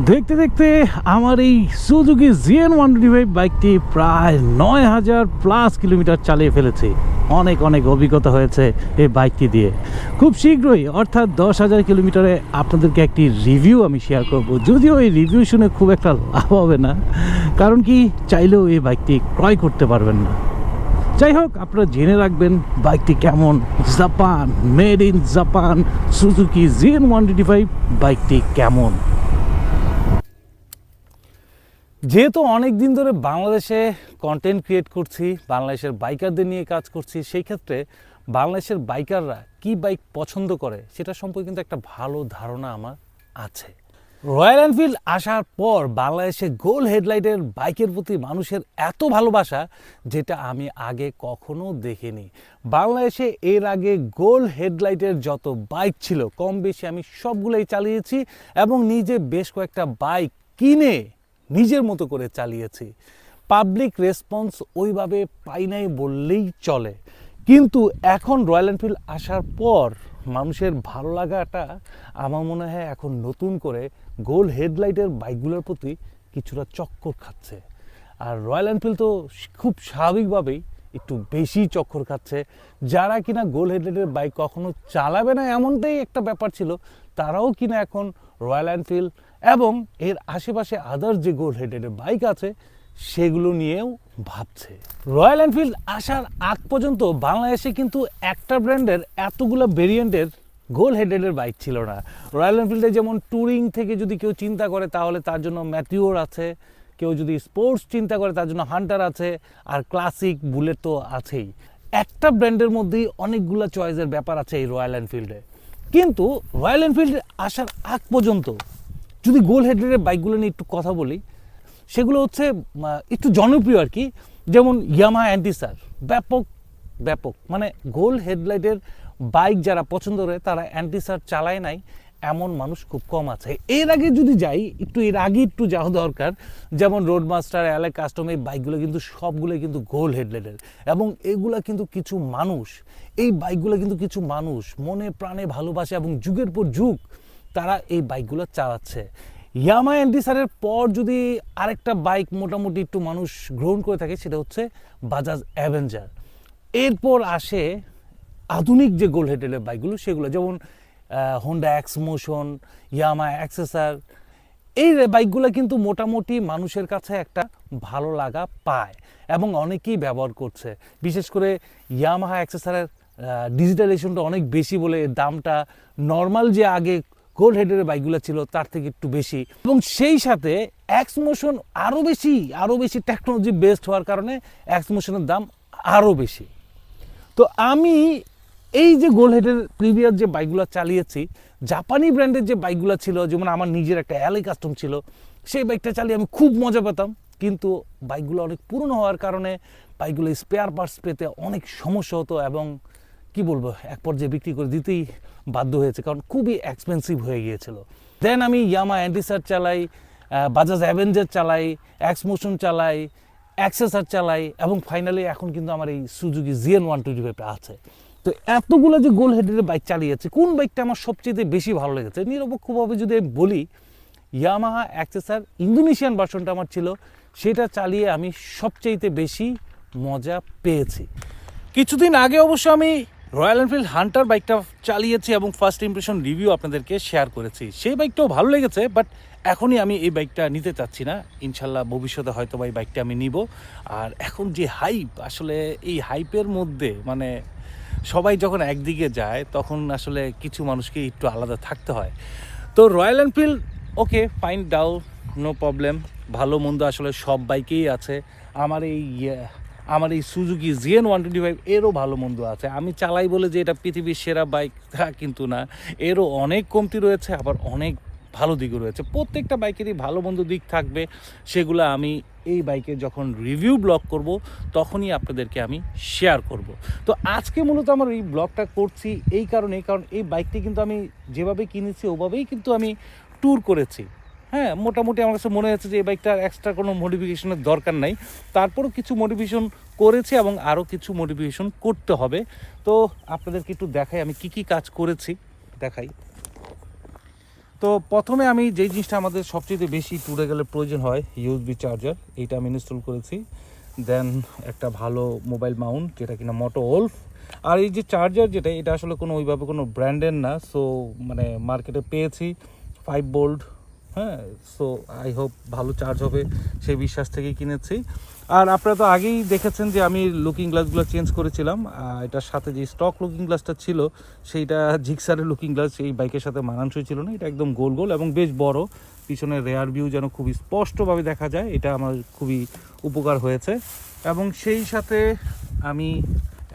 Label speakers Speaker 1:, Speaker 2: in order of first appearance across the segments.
Speaker 1: দেখতে দেখতে আমার এই Suzuki GN one twenty five বাইকটি প্রায় নয় হাজার প্লাস কিলোমিটার চালিয়ে ফেলেছে। অনেক অনেক অভিজ্ঞতা হয়েছে এই বাইকটি দিয়ে। খুব শীঘ্রই, অর্থাৎ দশ হাজার কিলোমিটারে আপনাদেরকে একটি রিভিউ আমি শেয়ার করব। যদিও এই রিভিউ শুনে খুব একটা লাভ হবে না, কারণ কি চাইলেও এই বাইকটি ক্রয় করতে পারবেন না। যাই হোক, আপনারা জেনে রাখবেন বাইকটি কেমন। Japan, made in Japan, Suzuki GN one twenty five বাইকটি কেমন। যেহেতু অনেক দিন ধরে বাংলাদেশে কন্টেন্ট ক্রিয়েট করছি, বাংলাদেশের বাইকারদের নিয়ে কাজ করছি, সেই ক্ষেত্রে বাংলাদেশের বাইকাররা কি বাইক পছন্দ করে সেটা সম্পর্কে কিন্তু একটা ভালো ধারণা আমার আছে। রয়্যাল এনফিল্ড আসার পর বাংলাদেশে গোল হেডলাইটের বাইকের প্রতি মানুষের এত ভালোবাসা যেটা আমি আগে কখনো দেখিনি। বাংলাদেশে এর আগে গোল হেডলাইটের যত বাইক ছিল, কম বেশি আমি সবগুলোই চালিয়েছি এবং নিজে বেশ কয়েকটা বাইক কিনে নিজের মতো করে চালিয়েছি। পাবলিক রেসপন্স ওইভাবে পাই নাই বললেই চলে। কিন্তু এখন রয়্যাল এনফিল্ড আসার পর মানুষের ভালো লাগাটা আমার মনে হয় এখন নতুন করে গোল হেডলাইটের বাইকগুলোর প্রতি কিছুটা চক্কর খাচ্ছে। আর রয়্যাল এনফিল্ড তো খুব স্বাভাবিকভাবেই একটু বেশি চক্কর খাচ্ছে। যারা কিনা গোল হেডলাইটের বাইক কখনো চালাবে না এমনটাই একটা ব্যাপার ছিল, তারাও কিনা এখন রয়্যাল এনফিল্ড এবং এর আশেপাশে আদার যে গোল হেডলাইটের বাইক আছে, সেগুলো নিয়েও ভাবছে। রয়্যাল এনফিল্ড আসার আগ পর্যন্ত বাংলাদেশে কিন্তু একটা ব্র্যান্ডের এতগুলো ভেরিয়েন্টের গোল হেডেডের বাইক ছিল না। রয়্যাল এনফিল্ডে যেমন ট্যুরিং থেকে যদি কেউ চিন্তা করে, তাহলে তার জন্য ম্যাথিওর আছে। কেউ যদি স্পোর্টস চিন্তা করে, তার জন্য হান্টার আছে। আর ক্লাসিক বুলেট তো আছেই। একটা ব্র্যান্ডের মধ্যেই অনেকগুলো চয়েসের ব্যাপার আছে এই রয়্যাল এনফিল্ডে কিন্তু রয়্যাল এনফিল্ডে আসার আগ পর্যন্ত যদি গোল হেডেডের বাইকগুলো নিয়ে একটু কথা বলি, সেগুলো হচ্ছে একটু জনপ্রিয় আর কি। যেমন ইয়ামা অ্যান্টিসার ব্যাপক ব্যাপক। মানে গোল হেডলাইটের বাইক যারা পছন্দ করে, তারা অ্যান্টিসার চালায় নাই। এমন মানুষ খুব কম আছে। এর আগে যদি যাই, একটু এর আগে একটু যাওয়া দরকার। যেমন রোড মাস্টার অ্যালে কাস্টম এই বাইকগুলো কিন্তু সবগুলো কিন্তু গোল হেডলাইটের। এবং এগুলো কিন্তু কিছু মানুষ, এই বাইকগুলো কিন্তু কিছু মানুষ মনে প্রাণে ভালোবাসে এবং যুগের পর যুগ তারা এই বাইকগুলো চালাচ্ছে। ইয়ামা অ্যান্টিসারের পর যদি আরেকটা বাইক মোটামুটি একটু মানুষ গ্রহণ করে থাকে, সেটা হচ্ছে বাজাজ অ্যাভেঞ্জার এরপর আসে আধুনিক যে গোল হেডেলের বাইকগুলো, সেগুলো যেমন হোন্ডা এক্স মোশন ইয়ামা অ্যাক্সেসার এই বাইকগুলো কিন্তু মোটামুটি মানুষের কাছে একটা ভালো লাগা পায় এবং অনেকেই ব্যবহার করছে। বিশেষ করে ইয়ামাহা অ্যাক্সেসারের ডিজিটালাইজেশনটা অনেক বেশি বলে দামটা নর্মাল যে আগে গোল্ড হেডের বাইকগুলো ছিল, তার থেকে একটু বেশি। এবং সেই সাথে এক্স মোশন আরও বেশি আরও বেশি টেকনোলজি বেসড হওয়ার কারণে এক্স মোশনের দাম আরও বেশি। তো আমি এই যে গোল হেডের প্রিভিয়াস যে বাইকগুলো চালিয়েছি, জাপানি ব্র্যান্ডের যে বাইকগুলো ছিল, যেমন আমার নিজের একটা অ্যালে কাস্টম ছিল, সেই বাইকটা চালিয়ে আমি খুব মজা পেতাম। কিন্তু বাইকগুলো অনেক পুরনো হওয়ার কারণে বাইকগুলো স্পেয়ার পার্টস পেতে অনেক সমস্যা হতো এবং কি বলব, এক পর্যায়ে বিক্রি করে দিতেই বাধ্য হয়েছে, কারণ খুবই এক্সপেন্সিভ হয়ে গিয়েছিল। দেন আমি ইয়ামা অ্যান্টিসার চালাই বাজাজ অ্যাভেঞ্জার চালাই এক্স মোশন চালাই অ্যাক্সেসার চালাই, এবং ফাইনালি এখন কিন্তু আমার এই সুজুকি জিএন ওয়ান টোয়েন্টি ফাইভটা আছে। তো এতগুলো যে গোল হেডের বাইক চালিয়েছে, কোন বাইকটা আমার সবচেয়ে বেশি ভালো লেগেছে? নিরপেক্ষভাবে যদি আমি বলি ইয়ামাহা অ্যাক্সেসার ইন্দোনেশিয়ান ভার্সনটা আমার ছিল, সেটা চালিয়ে আমি সবচেয়েতে বেশি মজা পেয়েছি। কিছুদিন আগে অবশ্য আমি রয়্যাল এনফিল্ড হান্টার বাইকটা চালিয়েছি এবং ফার্স্ট ইমপ্রেশন রিভিউ আপনাদেরকে শেয়ার করেছি। সেই বাইকটাও ভালো লেগেছে, বাট এখনই আমি এই বাইকটা নিতে চাচ্ছি না। ইনশাল্লাহ ভবিষ্যতে হয়তো বা এই বাইকটা আমি নিব। আর এখন যে হাইপ আসলে এই হাইপের মধ্যে মানে সবাই যখন একদিকে যায়, তখন আসলে কিছু মানুষকে একটু আলাদা থাকতে হয়। তো রয়্যাল এনফিল্ড, ওকে ফাইন ডাউ নো প্রবলেম ভালো, মন্দ আসলে সব বাইকেই আছে। আমার এই আমার এই Suzuki GN one twenty five এরও ভালো মন্দ আছে। আমি চালাই বলে যে এটা পৃথিবীর সেরা বাইক তা কিন্তু না। এরও অনেক কমতি রয়েছে, আবার অনেক ভালো দিকও রয়েছে। প্রত্যেকটা বাইকেরই ভালো মন্দ দিক থাকবে। সেগুলো আমি এই বাইকে যখন রিভিউ ব্লগ করব, তখনই আপনাদেরকে আমি শেয়ার করব। তো আজকে মূলত আমার এই ব্লগটা করছি এই কারণে, কারণ এই বাইকটি কিন্তু আমি যেভাবে কিনেছি, ওভাবেই কিন্তু আমি ট্যুর করেছি। হ্যাঁ মোটামুটি আমার কাছে মনে হচ্ছে যে এই বাইকটার এক্সট্রা কোনো মডিফিকেশনের দরকার নাই। তারপরও কিছু মডিফিকেশন করেছি এবং আরও কিছু মডিফিকেশন করতে হবে। তো আপনাদেরকে একটু দেখাই, আমি কি কি কাজ করেছি, দেখাই। তো প্রথমে আমি যেই জিনিসটা আমাদের সবচেয়ে বেশি ট্যুরে গেলে প্রয়োজন হয় ইউএসবি চার্জার এইটা আমি ইনস্টল করেছি। দেন একটা ভালো মোবাইল মাউন্ট যেটা কিনা মোটো ওলফ আর এই যে চার্জার যেটা, এটা আসলে কোনো ওইভাবে কোনো ব্র্যান্ডের না সো মানে মার্কেটে পেয়েছি। ফাইভ বোল্ট হ্যাঁ সো আই হোপ ভালো চার্জ হবে, সেই বিশ্বাস থেকেই কিনেছি। আর আপনারা তো আগেই দেখেছেন যে আমি লুকিং গ্লাসগুলো চেঞ্জ করেছিলাম এটার সাথে যে স্টক লুকিং গ্লাসটা ছিল, সেইটা জিক্সারের লুকিং গ্লাস এই বাইকের সাথে মানানসই ছিল না, এটা একদম গোল গোল এবং বেশ বড়। পিছনে রেয়ার ভিউ যেন খুবই স্পষ্টভাবে দেখা যায়, এটা আমার খুবই উপকার হয়েছে। এবং সেই সাথে আমি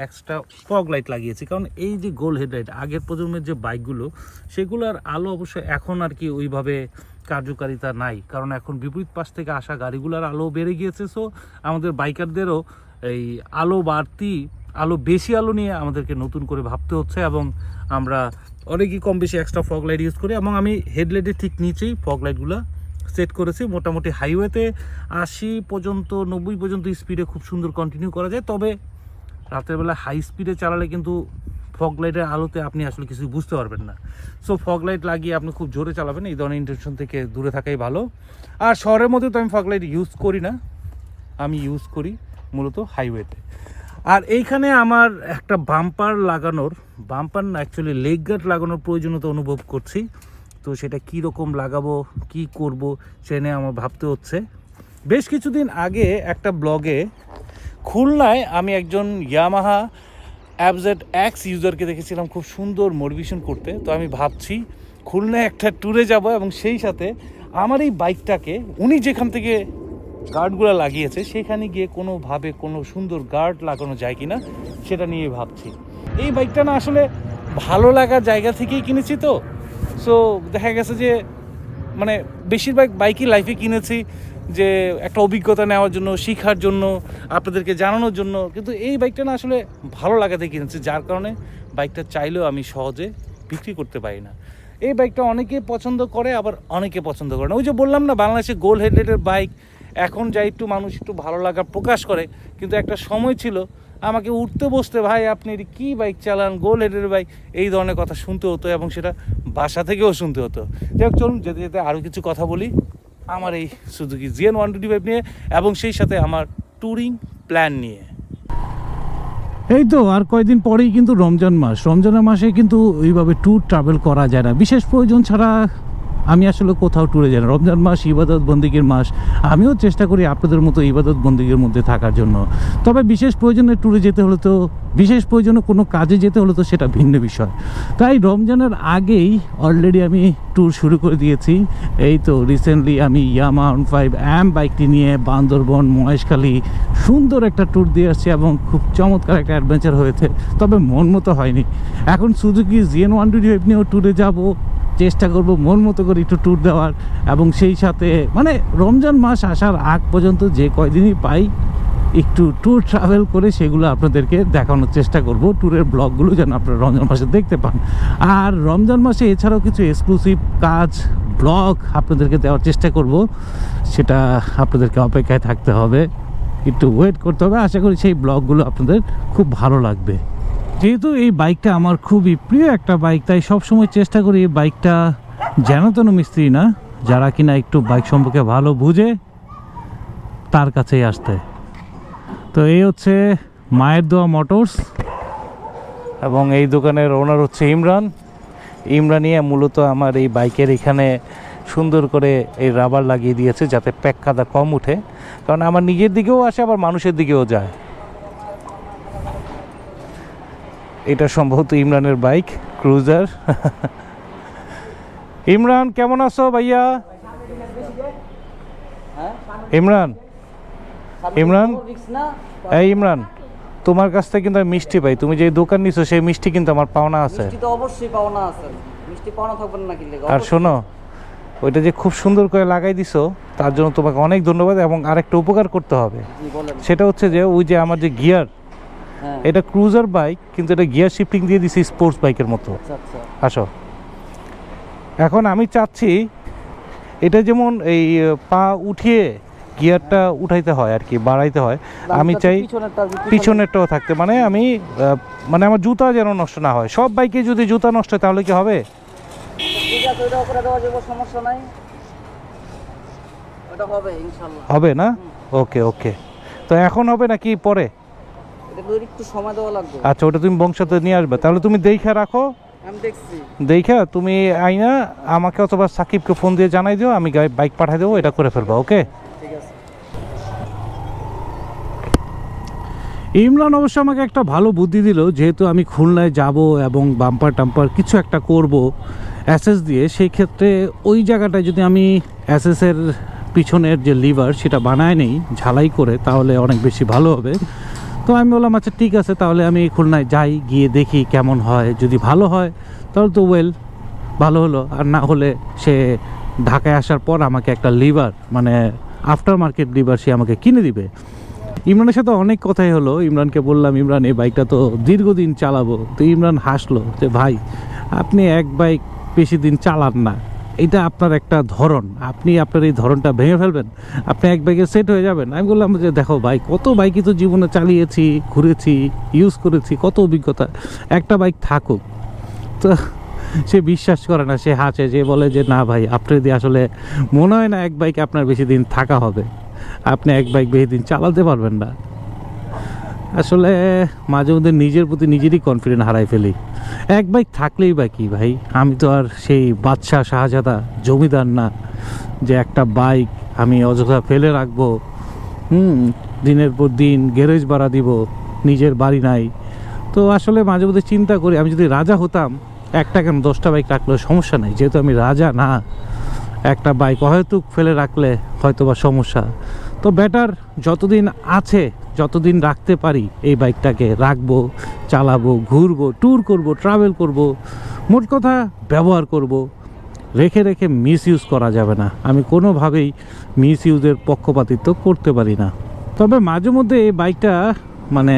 Speaker 1: এক্সট্রা ফগ লাইট লাগিয়েছি, কারণ এই যে গোল হেডলাইট আগের প্রজন্মের যে বাইকগুলো সেগুলোর আলো অবশ্য এখন আর কি ওইভাবে কার্যকারিতা নাই। কারণ এখন বিপরীত পাশ থেকে আসা গাড়িগুলোর আলো বেড়ে গিয়েছে সো আমাদের বাইকারদেরও এই আলো বাড়তি, আলো বেশি আলো নিয়ে আমাদেরকে নতুন করে ভাবতে হচ্ছে এবং আমরা অনেকই কম বেশি এক্সট্রা ফগ লাইট ইউজ করি এবং আমি হেডলাইটের ঠিক নিচেই ফগ লাইটগুলো সেট করেছি। মোটামুটি হাইওয়েতে আশি পর্যন্ত, নব্বই পর্যন্ত স্পিডে খুব সুন্দর কন্টিনিউ করা যায়। তবে রাতের বেলা হাই স্পিডে চালালে কিন্তু ফগ লাইটের আলোতে আপনি আসলে কিছু বুঝতে পারবেন না। সো ফগ লাইট লাগিয়ে আপনি খুব জোরে চালাবেন, এই ধরনের ইন্টেনশন থেকে দূরে থাকাই ভালো। আর শহরের মধ্যে তো আমি ফগ লাইট ইউজ করি না। আমি ইউজ করি মূলত হাইওয়েতে আর এইখানে আমার একটা বাম্পার লাগানোর বাম্পার না অ্যাকচুয়ালি লেগ গার্ড লাগানোর প্রয়োজনীয়তা অনুভব করছি। তো সেটা কি রকম লাগাবো, কি করব, সে নিয়ে আমার ভাবতে হচ্ছে। বেশ কিছুদিন আগে একটা ব্লগে খুলনায় আমি একজন ইয়ামাহা অ্যাবজেড অ্যাক্স ইউজারকে দেখেছিলাম খুব সুন্দর মোটিভেশন করতে। তো আমি ভাবছি, খুলনায় একটা ট্যুরে যাব এবং সেই সাথে আমার এই বাইকটাকে, উনি যেখান থেকে গার্ডগুলো লাগিয়েছে, সেখানে গিয়ে কোনোভাবে কোনো সুন্দর গার্ড লাগানো যায় কিনা, সেটা নিয়ে ভাবছি। এই বাইকটা না আসলে ভালো লাগার জায়গা থেকেই কিনেছি তো। সো দেখা গেছে যে মানে বেশিরভাগ বাইকই লাইফে কিনেছি। যে একটা অভিজ্ঞতা নেওয়ার জন্য, শেখার জন্য, আপনাদেরকে জানানোর জন্য। কিন্তু এই বাইকটা না আসলে ভালো লাগাতে কিনেছি যার কারণে বাইকটা চাইলেও আমি সহজে বিক্রি করতে পারি না। এই বাইকটা অনেকে পছন্দ করে, আবার অনেকে পছন্দ করে না। ওই যে বললাম না, বাংলাদেশে গোল হেডলাইটের বাইক, এখন যা একটু মানুষ একটু ভালো লাগা প্রকাশ করে, কিন্তু একটা সময় ছিল, আমাকে উঠতে বসতে, ভাই, আপনি কী বাইক চালান? গোল হেডের বাইক? এই ধরনের কথা শুনতে হতো এবং সেটা বাসা থেকেও শুনতে হতো। যাই হোক, চলুন, যেতে যেতে আরও কিছু কথা বলি। আমার এই Suzuki GN one twenty five নিয়ে এবং সেই সাথে আমার ট্যুরিং প্ল্যান নিয়ে। এই তো, আর কয়েকদিন পরেই কিন্তু রমজান মাস। রমজানের মাসে কিন্তু ওইভাবে ট্যুর ট্রাভেল করা যায় না। বিশেষ প্রয়োজন ছাড়া আমি আসলে কোথাও ট্যুরে যাই না। রমজান মাস ইবাদত বন্দিগির মাস। আমিও চেষ্টা করি আপনাদের মতো ইবাদত বন্দিগির মধ্যে থাকার জন্য। তবে বিশেষ প্রয়োজনে ট্যুরে যেতে হলে তো, বিশেষ প্রয়োজনে কোনো কাজে যেতে হলে তো সেটা ভিন্ন বিষয়। তাই রমজানের আগেই অলরেডি আমি ট্যুর শুরু করে দিয়েছি। এই তো রিসেন্টলি আমি ইয়ামা ওয়ান ফাইভ অ্যাম বাইকটি নিয়ে বান্দরবন, মহেশখালী সুন্দর একটা ট্যুর দিয়ে আসছি এবং খুব চমৎকার একটা অ্যাডভেঞ্চার হয়েছে। তবে মন মতো হয়নি। এখন সুজুকি জিএন ওয়ান ফাইভ নিয়েও ট্যুরে যাব। চেষ্টা করব মন মতো করে একটু ট্যুর দেওয়ার এবং সেই সাথে মানে রমজান মাস আসার আগ পর্যন্ত যে কয়দিনই পাই, একটু ট্যুর ট্রাভেল করে সেগুলো আপনাদেরকে দেখানোর চেষ্টা করব। ট্যুরের ব্লগগুলো যেন আপনারা রমজান মাসে দেখতে পান। আর রমজান মাসে এছাড়াও কিছু এক্সক্লুসিভ কাজ ব্লগ আপনাদেরকে দেওয়ার চেষ্টা করব। সেটা আপনাদেরকে অপেক্ষায় থাকতে হবে। একটু ওয়েট করতে হবে। আশা করি সেই ব্লগগুলো আপনাদের খুব ভালো লাগবে। যেহেতু এই বাইকটা আমার খুবই প্রিয় একটা বাইক, তাই সবসময় চেষ্টা করি এই বাইকটা যেন তেন মিস্ত্রি না, যারা কিনা একটু বাইক সম্পর্কে ভালো বুঝে তার কাছেই আসতে। তো এই হচ্ছে মায়ের দোয়া মোটরস এবং এই দোকানের ওনার হচ্ছে ইমরান। ইমরানিয়া মূলত আমার এই বাইকের এখানে সুন্দর করে এই রাবার লাগিয়ে দিয়েছে যাতে প্যাক কাদা কম উঠে, কারণ আমার নিজের দিকেও আসে, আবার মানুষের দিকেও যায়। এটা সম্ভবত ইমরানের বাইক ক্রুজার। ইমরান কেমন আছো ভাইয়া? ইমরান ইমরান? এই ইমরান তোমার কাছ থেকে কিন্তু আমি মিষ্টি পাই। তুমি যে দোকান নিছো সেই মিষ্টি কিন্তু আমার পাওনা আছে।
Speaker 2: মিষ্টি তো অবশ্যই পাওনা আছে। মিষ্টি পাওনা থাকবেন না
Speaker 1: আর শোনো ওইটা যে খুব সুন্দর করে লাগাই দিছো তার জন্য তোমাকে অনেক ধন্যবাদ এবং আরেকটা উপকার করতে হবে। সেটা হচ্ছে যে ওই যে আমার যে গিয়ার এটা ক্রুজার বাইক কিন্তু এটা গিয়ার শিফটিং দিয়ে দিছি স্পোর্টস বাইকের মতো।
Speaker 2: আচ্ছা আচ্ছা।
Speaker 1: আসো। এখন আমি চাচ্ছি এটা যেমন এই পা উঠিয়ে গিয়ারটা উঠাইতে হয় আর কি বাড়াইতে হয়। আমি চাই পিছনেরটাও থাকতে। মানে আমি মানে আমার জুতা যেন নষ্ট না হয়। সব বাইকে যদি জুতা নষ্ট হয় তাহলে কি হবে?
Speaker 2: হবে
Speaker 1: না? ওকে ওকে। তো এখন হবে নাকি পরে?
Speaker 2: এটা একটু সময় দেওয়া লাগবে।
Speaker 1: আচ্ছা ওটা তুমি বংশতে নিয়ে আসবে। তাহলে তুমি দেখে রাখো।
Speaker 2: আমি দেখছি।
Speaker 1: দেখা তুমি আইনা আমাকে অথবা সাকিবকে ফোন দিয়ে জানাই দিও আমি বাইক পাঠিয়ে দেবো এটা করে ফেলব ওকে?
Speaker 2: ঠিক আছে।
Speaker 1: ইমরান অবশ্য আমাকে একটা ভালো বুদ্ধি দিল যেহেতু আমি খুলনায় যাব এবং বাম্পার টাম্পার কিছু একটা করব অ্যাসেস দিয়ে সেই ক্ষেত্রে ওই জায়গাটায় যদি আমি অ্যাসেসের পিছনের যে লিভার সেটা বানায় নেই ঝালাই করে তাহলে অনেক বেশি ভালো হবে। তো আমি বললাম আচ্ছা ঠিক আছে, তাহলে আমি খুলনায় যাই, গিয়ে দেখি কেমন হয়। যদি ভালো হয়, তাহলে তো ওয়েল ভালো হলো। আর না হলে সে ঢাকায় আসার পর আমাকে একটা লিভার মানে আফটার মার্কেট লিভার সে আমাকে কিনে দিবে। ইমরানের সাথে অনেক কথাই হলো। ইমরানকে বললাম, ইমরান, এই বাইকটা তো দীর্ঘদিন চালাবো। তো ইমরান হাসলো যে, ভাই, আপনি এক বাইক বেশি দিন চালান না। এটা আপনার একটা ধরন। আপনি আপনার এই ধরনটা ভেঙে ফেলবেন, আপনি এক বাইকে সেট হয়ে যাবেন। আমি বললাম যে, দেখো ভাই, কত বাইকই তো জীবনে চালিয়েছি, ঘুরেছি ইউজ করেছি, কত অভিজ্ঞতা। একটা বাইক থাকুক। তো সে বিশ্বাস করে না, সে হাসে যে বলে যে, না ভাই, আপনি যদি আসলে মনে হয় না এক বাইকে আপনার বেশি দিন থাকা হবে, আপনি এক বাইক বেশি দিন চালাতে পারবেন না। আসলে মাঝে মধ্যে নিজের প্রতি নিজেরই কনফিডেন্ট হারাই ফেলি। এক বাইক থাকলেই বা কি ভাই? আমি তো আর সেই বাদশাহ শাহজাদা জমিদার না, যে একটা বাইক আমি অযথা ফেলে রাখব, হুম, দিনের পর দিন গ্যারেজ ভাড়া দিব, নিজের বাড়ি নাই। তো আসলে মাঝে মধ্যে চিন্তা করি, আমি যদি রাজা হতাম, একটা কেন দশটা বাইক রাখলেও সমস্যা নাই? যেহেতু আমি রাজা না, একটা বাইক হয়তো ফেলে রাখলে হয়তো বা সমস্যা। তো বেটার যতদিন আছে যতদিন রাখতে পারি এই বাইকটাকে রাখব, চালাবো, ঘুরবো ট্যুর করব ট্রাভেল করব, মোট কথা ব্যবহার করব, রেখে রেখে মিস ইউজ করা যাবে না। আমি কোনোভাবেই মিস ইউজের পক্ষপাতিত্ব করতে পারি না। তবে মাঝে মধ্যে এই বাইকটা মানে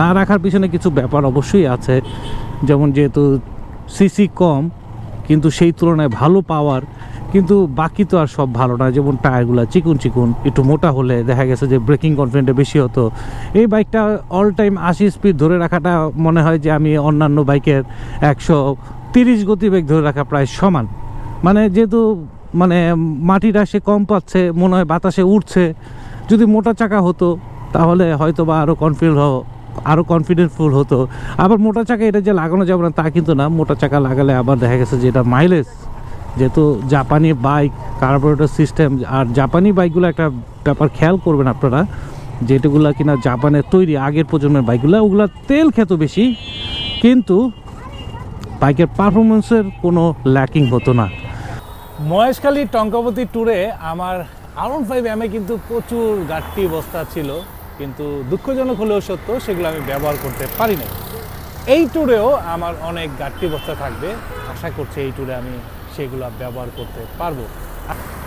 Speaker 1: না রাখার পিছনে কিছু ব্যাপার অবশ্যই আছে। যেমন যেহেতু সিসি কম, কিন্তু সেই তুলনায় ভালো পাওয়ার কিন্তু বাকি তো আর সব ভালো না, যেমন টায়ারগুলো চিকুন চিকুন, একটু মোটা হলে দেখা গেছে যে ব্রেকিং কনফিডেন্টটা বেশি হতো। এই বাইকটা অল টাইম আশি স্পিড ধরে রাখাটা মনে হয় যে আমি অন্যান্য বাইকের একশো তিরিশ গতিবেগ ধরে রাখা প্রায় সমান। মানে যেহেতু মানে মাটিটা সে কম পাচ্ছে, মনে হয় বাতাসে উঠছে যদি মোটা চাকা হতো, তাহলে হয়তো বা আরও কনফিডেন্ট আরও কনফিডেন্টফুল হতো। আবার মোটা চাকা এটা যে লাগানো যাবে না, তা কিন্তু না, মোটা চাকা লাগালে আবার দেখা গেছে যে এটা মাইলেজ যেহেতু জাপানি বাইক, কার্বোরেটর সিস্টেম, আর জাপানি বাইকগুলো একটা ব্যাপার খেয়াল করবেন আপনারা যেটাগুলো কিনা জাপানের তৈরি, আগের প্রজন্মের বাইকগুলো, ওগুলো তেল খেত বেশি, কিন্তু বাইকের পারফরমেন্সের কোনো ল্যাকিং হতো না। মহেশখালী টঙ্কাবতী ট্যুরে আমার আরন ফাইভ এমে কিন্তু প্রচুর গাট্টি বস্তা ছিল, কিন্তু দুঃখজনক হলেও সত্য, সেগুলো আমি ব্যবহার করতে পারি না এই ট্যুরেও আমার অনেক গাট্টি বস্তা থাকবে, আশা করছি এই ট্যুরে আমি সেগুলো ব্যবহার করতে পারব।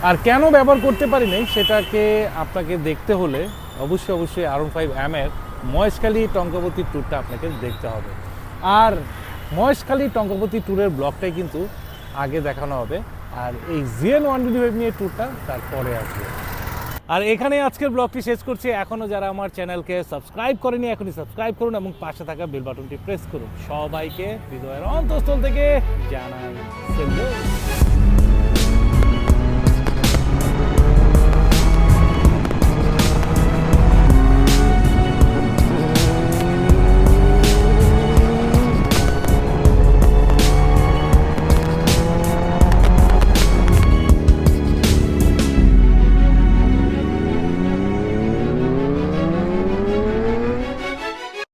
Speaker 1: আর কেন ব্যবহার করতে পারি নাই সেটাকে আপনাকে দেখতে হলে অবশ্যই অবশ্যই আরন ফাইভ এমের মহেশখালী টঙ্কাবতী ট্যুরটা আপনাকে দেখতে হবে। আর মহেশখালী টঙ্কাবতী ট্যুরের ব্লগটাই কিন্তু আগে দেখানো হবে। আর এই জিএন ওয়ান টোয়েন্টি ফাইভ নিয়ে ট্যুরটা তারপরে আসবে। আর এখানে আজকের ব্লগটি শেষ করছি। এখনও যারা আমার চ্যানেলকে সাবস্ক্রাইব করেনি, এখনই সাবস্ক্রাইব করুন এবং পাশে থাকা বেল বাটনটি প্রেস করুন। সবাইকে হৃদয়ের অন্তঃস্থল থেকে জানাই